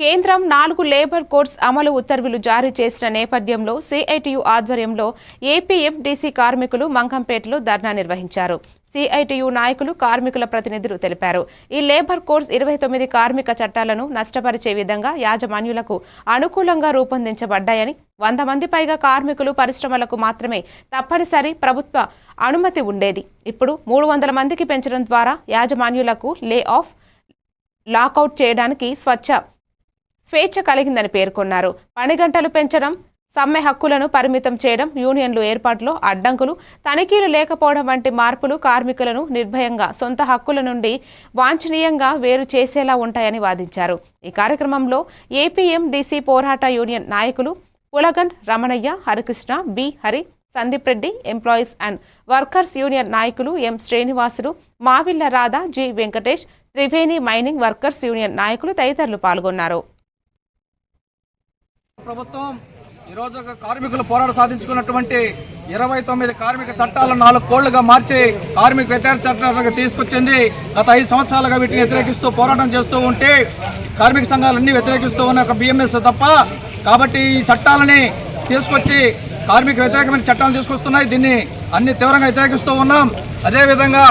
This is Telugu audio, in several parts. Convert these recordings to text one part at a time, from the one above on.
కేంద్రం నాలుగు లేబర్ కోడ్స్ అమలు ఉత్తర్వులు జారీ చేసిన నేపథ్యంలో సిఐటియు ఆధ్వర్యంలో ఏపీఎండీసీ కార్మికులు మంగంపేటలో ధర్నా నిర్వహించారు. సిఐటియు నాయకులు కార్మికుల ప్రతినిధులు తెలిపారు. ఈ లేబర్ కోడ్స్ ఇరవై తొమ్మిది కార్మిక చట్టాలను నష్టపరిచే విధంగా యాజమాన్యులకు అనుకూలంగా రూపొందించబడ్డాయని వంద మంది పైగా కార్మికులు పరిశ్రమలకు మాత్రమే తప్పనిసరి ప్రభుత్వ అనుమతి ఉండేది. ఇప్పుడు మూడు వందల మందికి పెంచడం ద్వారా యాజమాన్యులకు లే ఆఫ్ లాకౌట్ చేయడానికి స్వచ్ఛ స్వేచ్ఛ కలిగిందని పేర్కొన్నారు. పని గంటలు పెంచడం సమ్మె హక్కులను పరిమితం చేయడం యూనియన్లు ఏర్పాటులో అడ్డంకులు తనిఖీలు లేకపోవడం వంటి మార్పులు కార్మికులను నిర్భయంగా సొంత హక్కుల నుండి వాంఛనీయంగా వేరు చేసేలా ఉంటాయని వాదించారు. ఈ కార్యక్రమంలో ఏపీఎండీసీ పోరాట యూనియన్ నాయకులు Pulagan Ramanaiah Harikrishna B. Hari Sandeep Reddy employees and workers union నాయకులు M. Srinivasulu Mavilla Radha G. Venkatesh Triveni mining workers union నాయకులు తదితరులు పాల్గొన్నారు. ప్రభుత్వం ఈరోజు కార్మికులు పోరాట సాధించుకున్నటువంటి ఇరవై తొమ్మిది కార్మిక చట్టాలను నాలుగు కోళ్ళుగా మార్చి కార్మిక వ్యతిరేక చట్టాలుగా తీసుకొచ్చింది. గత ఐదు సంవత్సరాలుగా వీటిని వ్యతిరేకిస్తూ పోరాటం చేస్తూ ఉంటే కార్మిక సంఘాలన్నీ వ్యతిరేకిస్తూ ఉన్న ఒక బిఎంఎస్ తప్ప కాబట్టి ఈ చట్టాలని తీసుకొచ్చి కార్మిక వ్యతిరేకమైన చట్టాలు తీసుకొస్తున్నాయి. దీన్ని అన్ని తీవ్రంగా వ్యతిరేకిస్తూ ఉన్నాం. అదేవిధంగా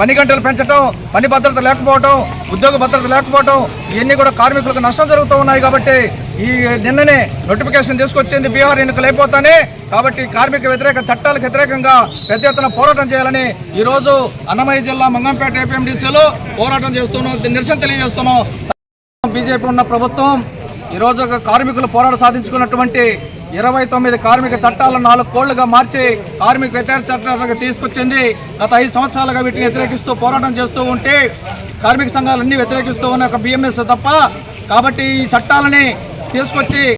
పని గంటలు పెంచడం పని భద్రత లేకపోవడం ఉద్యోగ భద్రత లేకపోవడం ఇవన్నీ కూడా కార్మికులకు నష్టం జరుగుతూ ఉన్నాయి కాబట్టి ఈ నిన్ననే నోటిఫికేషన్ తీసుకొచ్చింది బీహార్ ఎన్నికలు అయిపోతానే. కాబట్టి కార్మిక వ్యతిరేక చట్టాలకు వ్యతిరేకంగా పెద్ద ఎత్తున పోరాటం చేయాలని ఈరోజు అన్నమయ్య జిల్లా మంగంపేట ఏపీఎండీసీలో పోరాటం చేస్తున్నాం నిరసన తెలియజేస్తున్నాం. బీజేపీ ఉన్న ప్రభుత్వం ఈరోజు కార్మికులు పోరాట సాధించుకున్నటువంటి ఇరవై తొమ్మిది కార్మిక చట్టాలను నాలుగు కోళ్ళుగా మార్చి కార్మిక వ్యతిరేక చట్టాలకు తీసుకొచ్చింది. గత ఐదు సంవత్సరాలుగా వీటిని వ్యతిరేకిస్తూ పోరాటం చేస్తూ ఉంటే కార్మిక సంఘాలన్నీ వ్యతిరేకిస్తూ ఉన్న ఒక బిఎంఎస్ తప్ప. కాబట్టి ఈ చట్టాలని తీసుకొచ్చి